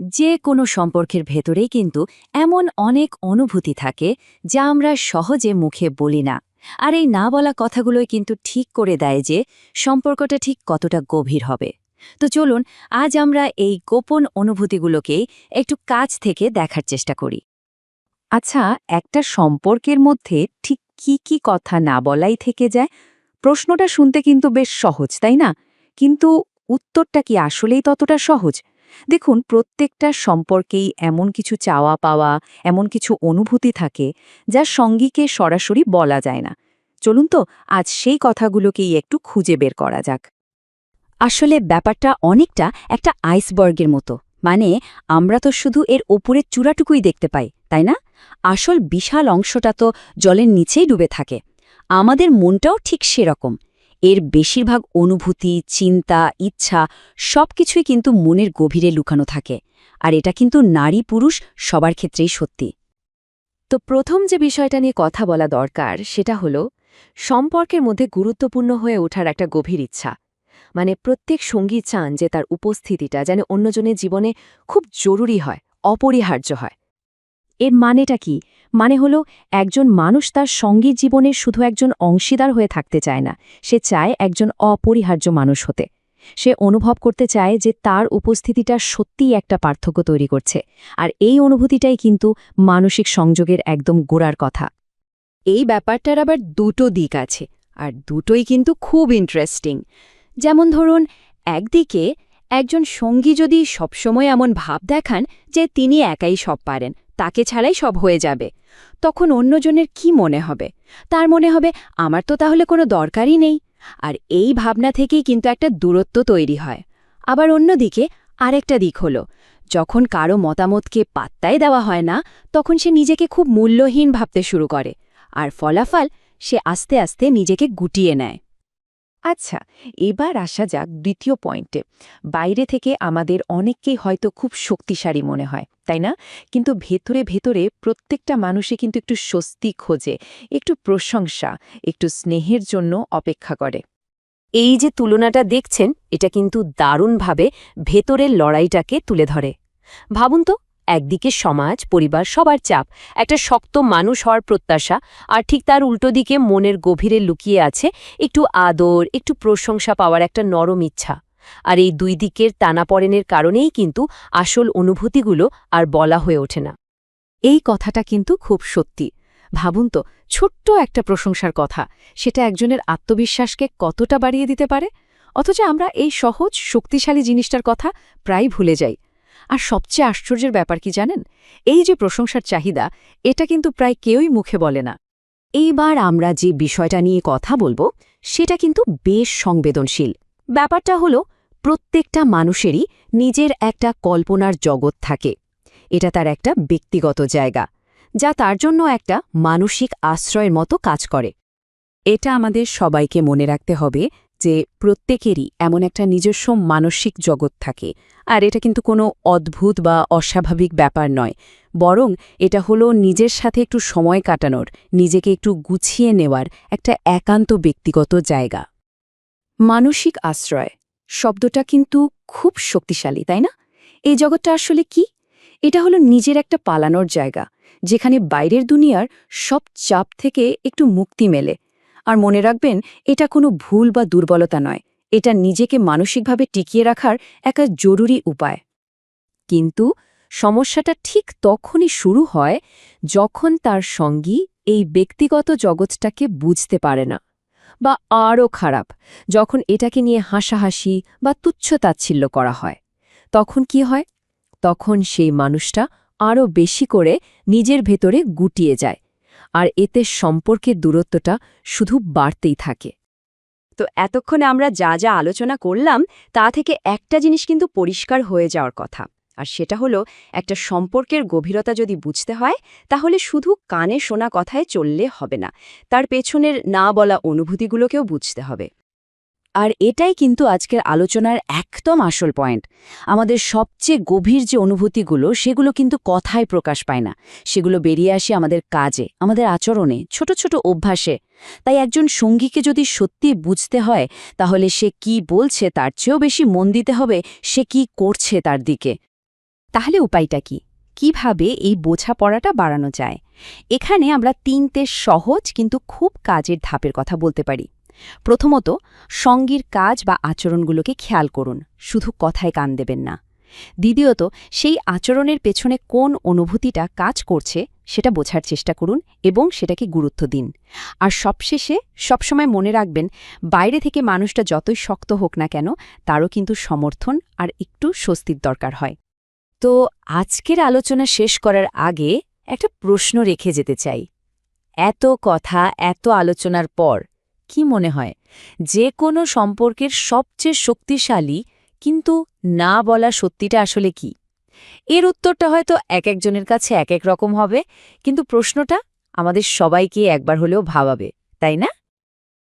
যে কোনো সম্পর্কের ভেতরেই কিন্তু এমন অনেক অনুভূতি থাকে যা আমরা সহজে মুখে বলি না। আর এই না বলা কথাগুলোই কিন্তু ঠিক করে দেয় যে সম্পর্কটা ঠিক কতটা গভীর হবে। তো চলুন, আজ আমরা এই গোপন অনুভূতিগুলোকেই একটু কাছ থেকে দেখার চেষ্টা করি। আচ্ছা একটা সম্পর্কের মধ্যে ঠিক কি কি কথা না বলাই থেকে যায়? প্রশ্নটা শুনতে কিন্তু বেশ সহজ, তাই না? কিন্তু উত্তরটা কি আসলেই ততটা সহজ? দেখুন, প্রত্যেকটা সম্পর্কেই এমন কিছু চাওয়া পাওয়া, এমন কিছু অনুভূতি থাকে যা সঙ্গীকে সরাসরি বলা যায় না। চলুন তো, আজ সেই কথাগুলোকেই একটু খুঁজে বের করা যাক। আসলে ব্যাপারটা অনেকটা একটা আইসবার্গের মতো। মানে আমরা তো শুধু এর ওপরের চূড়াটুকুই দেখতে পাই, তাই না? আসল বিশাল অংশটা তো জলের নিচেই ডুবে থাকে। আমাদের মনটাও ঠিক সেরকম। এর বেশিরভাগ অনুভূতি, চিন্তা, ইচ্ছা সবকিছুই কিন্তু মনের গভীরে লুকানো থাকে। আর এটা কিন্তু নারী পুরুষ সবার ক্ষেত্রেই সত্যি। তো প্রথম যে বিষয়টা নিয়ে কথা বলা দরকার সেটা হলো, সম্পর্কের মধ্যে গুরুত্বপূর্ণ হয়ে ওঠার একটা গভীর ইচ্ছা। মানে প্রত্যেক সঙ্গী চান যে তার উপস্থিতিটা যেন অন্যজনের জীবনে খুব জরুরি হয়, অপরিহার্য হয়। এর মানেটা কি? মানে হলো, একজন মানুষ তার সঙ্গীর জীবনের শুধু একজন অংশীদার হয়ে থাকতে চায় না, সে চায় একজন অপরিহার্য মানুষ হতে। সে অনুভব করতে চায় যে তার উপস্থিতিটা সত্যিই একটা পার্থক্য তৈরি করছে, আর এই অনুভূতিটাই কিন্তু মানসিক সংযোগের একদম গোড়ার কথা। এই ব্যাপারটার আবার দুটো দিক আছে, আর দুটোই কিন্তু খুব ইন্টারেস্টিং যেমন ধরুন, একদিকে একজন সঙ্গী যদি সবসময় এমন ভাব দেখান যে তিনি একাই সব পারেন তাকে ছাড়াই সব হয়ে যাবে। তখন অন্যজনের কি মনে হবে? তার মনে হবে, আমার তো তাহলে কোনো দরকারই নেই। আর এই ভাবনা থেকেই কিন্তু একটা দূরত্ব তৈরি হয়। আবার অন্যদিকে আরেকটা দিক হল, যখন কারও মতামতকে পাত্তাই দেওয়া হয় না, তখন সে নিজেকে খুব মূল্যহীন ভাবতে শুরু করে। আর ফলাফল সে আস্তে আস্তে নিজেকে গুটিয়ে নেয়। আচ্ছা এবার আসা যাক দ্বিতীয় পয়েন্টে। বাইরে থেকে আমাদের অনেককেই হয়তো খুব শক্তিশালী মনে হয়, তাই না? কিন্তু ভেতরে ভেতরে প্রত্যেকটা মানুষে কিন্তু একটু স্বস্তি খোঁজে, একটু প্রশংসা, একটু স্নেহের জন্য অপেক্ষা করে। এই যে তুলনাটা দেখছেন, এটা কিন্তু দারুণভাবে ভেতরের লড়াইটাকে তুলে ধরে। ভাবুন তো একদিকে সমাজ, পরিবার, সবার চাপ। একটা শক্ত মানুষ হওয়ার প্রত্যাশা, আর ঠিক তার উল্টো দিকে মনের গভীরে লুকিয়ে আছে একটু আদর, একটু প্রশংসা পাওয়ার একটা নরম ইচ্ছা। আর এই দুই দিকের টানাপড়েনের কারণেই কিন্তু আসল অনুভূতিগুলো আর বলা হয়ে ওঠে না। এই কথাটা কিন্তু খুব সত্যি। ভাবুন তো, ছোট্ট একটা প্রশংসার কথা, সেটা একজনের আত্মবিশ্বাসকে কতটা বাড়িয়ে দিতে পারে? অথচ আমরা এই সহজ, শক্তিশালী জিনিসটার কথা প্রায় ভুলে যাই। আর সবচেয়ে আশ্চর্যের ব্যাপার কি জানেন? এই যে প্রশংসার চাহিদা, এটা কিন্তু প্রায় কেউই মুখে বলে না। এইবার আমরা যে বিষয়টা নিয়ে কথা বলব, সেটা কিন্তু বেশ সংবেদনশীল। ব্যাপারটা হলো, প্রত্যেকটা মানুষেরই নিজের একটা কল্পনার জগৎ থাকে। এটা তার একটা ব্যক্তিগত জায়গা, যা তার জন্য একটা মানসিক আশ্রয়ের মতো কাজ করে। এটা আমাদের সবাইকে মনে রাখতে হবে যে প্রত্যেকেরই এমন একটা নিজস্ব মানসিক জগৎ থাকে। আর এটা কিন্তু কোনো অদ্ভুত বা অস্বাভাবিক ব্যাপার নয়। বরং এটা হলো নিজের সাথে একটু সময় কাটানোর, নিজেকে একটু গুছিয়ে নেওয়ার একটা একান্ত ব্যক্তিগত জায়গা। মানসিক আশ্রয় শব্দটা কিন্তু খুব শক্তিশালী, তাই না? এই জগৎটা আসলে কি? এটা হলো নিজের একটা পালানোর জায়গা, যেখানে বাইরের দুনিয়ার সব চাপ থেকে একটু মুক্তি মেলে। আর মনে রাখবেন, এটা কোনো ভুল বা দুর্বলতা নয়। এটা নিজেকে মানসিকভাবে টিকিয়ে রাখার একটা জরুরি উপায়। কিন্তু সমস্যাটা ঠিক তখনই শুরু হয় যখন তার সঙ্গী এই ব্যক্তিগত জগৎটাকে বুঝতে পারে না বা আরও খারাপ, যখন এটাকে নিয়ে হাসাহাসি বা তুচ্ছতাচ্ছিল্য করা হয়। তখন কি হয়? তখন সেই মানুষটা আরও বেশি করে নিজের ভেতরে গুটিয়ে যায় আর এতে সম্পর্কের দূরত্বটা শুধু বাড়তেই থাকে। তো এতক্ষণে আমরা যা যা আলোচনা করলাম, তা থেকে একটা জিনিস কিন্তু পরিষ্কার হয়ে যাওয়ার কথা। আর সেটা হলো, একটা সম্পর্কের গভীরতা যদি বুঝতে হয়, তাহলে শুধু কানে শোনা কথায় চললে হবে না। তার পেছনের না বলা অনুভূতিগুলোকেও বুঝতে হবে। আর এটাই কিন্তু আজকের আলোচনার একদম আসল পয়েন্ট। আমাদের সবচেয়ে গভীর যে অনুভূতিগুলো, সেগুলো কিন্তু কথায় প্রকাশ পায় না। সেগুলো বেরিয়ে আসে আমাদের কাজে, আমাদের আচরণে, ছোট ছোট অভ্যাসে। তাই একজন সঙ্গীকে যদি সত্যি বুঝতে হয়, তাহলে সে কি বলছে তার চেয়েও বেশি মন দিতে হবে, সে কি করছে তার দিকে। তাহলে উপায়টা কি? কীভাবে এই বোঝাপড়াটা বাড়ানো যায়? এখানে আমরা তিনটে সহজ কিন্তু খুব কাজের ধাপের কথা বলতে পারি। প্রথমত, সঙ্গীর কাজ বা আচরণগুলোকে খেয়াল করুন, শুধু কথায় কান দেবেন না। দ্বিতীয়ত, সেই আচরণের পেছনে কোন অনুভূতিটা কাজ করছে সেটা বোঝার চেষ্টা করুন এবং সেটাকে গুরুত্ব দিন। আর সবশেষে, সবসময় মনে রাখবেন, বাইরে থেকে মানুষটা যতই শক্ত হোক না কেন, তারও কিন্তু সমর্থন আর একটু স্বস্তির দরকার হয়। তো আজকের আলোচনা শেষ করার আগে একটা প্রশ্ন রেখে যেতে চাই। এত কথা, এত আলোচনার পর কি মনে হয়? যে কোনো সম্পর্কের সবচেয়ে শক্তিশালী কিন্তু না বলা সত্যিটা আসলে কি? এর উত্তরটা হয়তো এক একজনের কাছে এক এক রকম হবে, কিন্তু প্রশ্নটা আমাদের সবাইকে একবার হলেও ভাবাবে, তাই না?